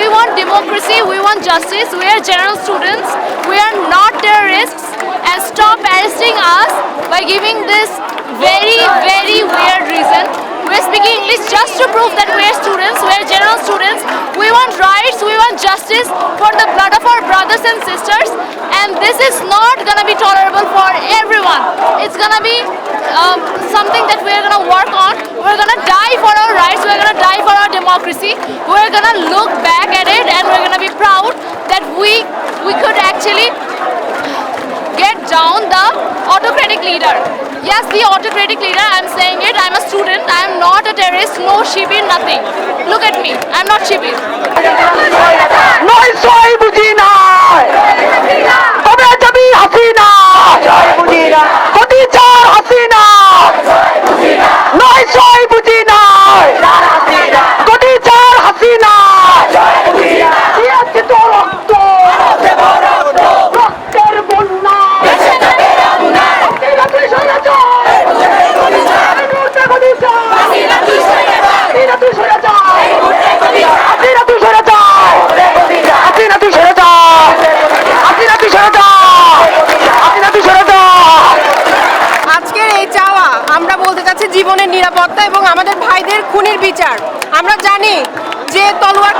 We want democracy, we want justice, we are general students, we are not terrorists and stop arresting us by giving this very, very weird reason. We're speaking English just to prove that we are students, we are general students. We want rights, we want justice for the blood of our brothers and sisters and this is not gonna be tolerable for everyone. It's gonna be um, something that we're gonna work on. We're gonna die for our rights, we're gonna die for our democracy. We're gonna look back at it and we're gonna be proud that we we could actually get down the autocratic leader. Yes, the autocratic leader, I'm saying it, I'm a student, I'm not a terrorist, no shibir, nothing. Look at me, I'm not shibir. জীবনের নিরাপত্তা এবং আমাদের ভাইদের খুনের বিচার। আমরা জানি যে তলোয়ার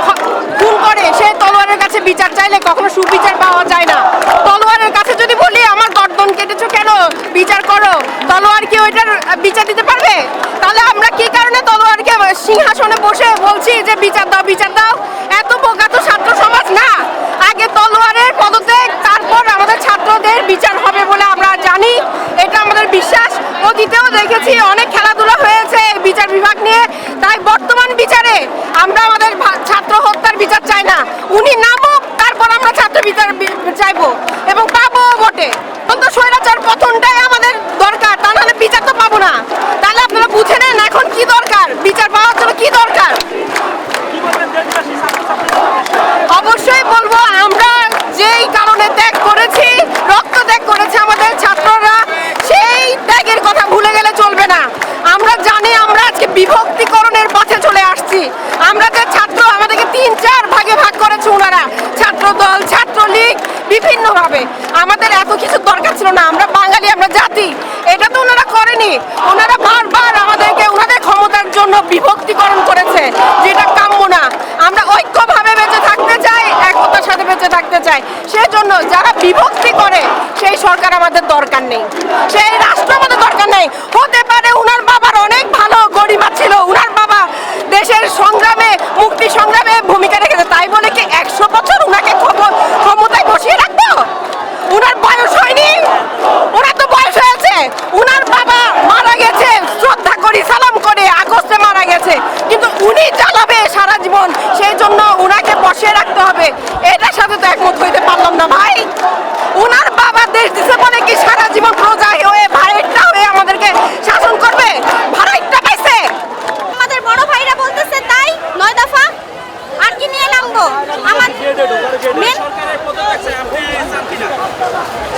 খুন করে, সে তলোয়ারের কাছে বিচার চাইলে কখনো সুবিচার পাওয়া যায় না। তলোয়ারের কাছে যদি বলি, আমার গর্দন কেটেছো কেন? বিচার করো। তলোয়ার কি ওইটার বিচার দিতে পারবে? তাহলে আমরা কি কারণে তলোয়ারকে সিংহাসনে বসে বলছি যে, বিচার দাও বিচার দাও। এত বোকা তো ছাত্র সমাজ না। আগে তলোয়ারের পদত্যাগ, তারপর আমাদের ছাত্রদের বিচার হবে বলে আমরা জানি। এটা আমাদের বিশ্বাস। অতীতেও দেখেছি অনেক খেলাধুলা হয়েছে এই বিচার বিভাগ নিয়ে। তাই বর্তমান বিচারে আমরা আমাদের ছাত্র হত্যার বিচার চাই না। উনি নামক, তারপর আমরা ছাত্র বিচার চাইব এবং পাবো বটে অন্ত স্বৈরাচার পতনটাই আমাদের দরকার, তা নাহলে বিচার তো পাবো না। তাহলে আপনারা বুঝে নেন এখন কি দরকার? বিচার পাওয়ার জন্য কি দরকার অবশ্যই বলব আমরা যেই কারণে ত্যাগ করেছি রক্ত ত্যাগ করেছে আমাদের ছাত্ররা সেই ত্যাগের কথা ভুলে গেলে চলবে না আমরা জানি আমরা আজকে বিভক্তিকরণের পথে চলে আসছি আমরা যে ছাত্র আমাদেরকে তিন চার ভাগে ভাগ করেছে ওনারা ছাত্র দল ছাত্রলীগ বিভিন্নভাবে আমাদের এত কিছু দরকার ছিল না, আমরা বাঙালি, আমরা জাতি। এটা তো ওনারা করেনি। ওনারা বারবার আমাদেরকে, ওনাদের ক্ষমতার জন্য বিভক্তিকরণ করেছে, যেটা কাম্য না। আমরা ঐক্যভাবে বেঁচে থাকতে চাই, একতার সাথে বেঁচে থাকতে চাই। সেজন্য যারা বিভক্তি করে, সেই সরকার আমাদের দরকার নেই। সেই রাষ্ট্র আমাদের দরকার নেই। হতে পারে আমার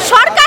সরকার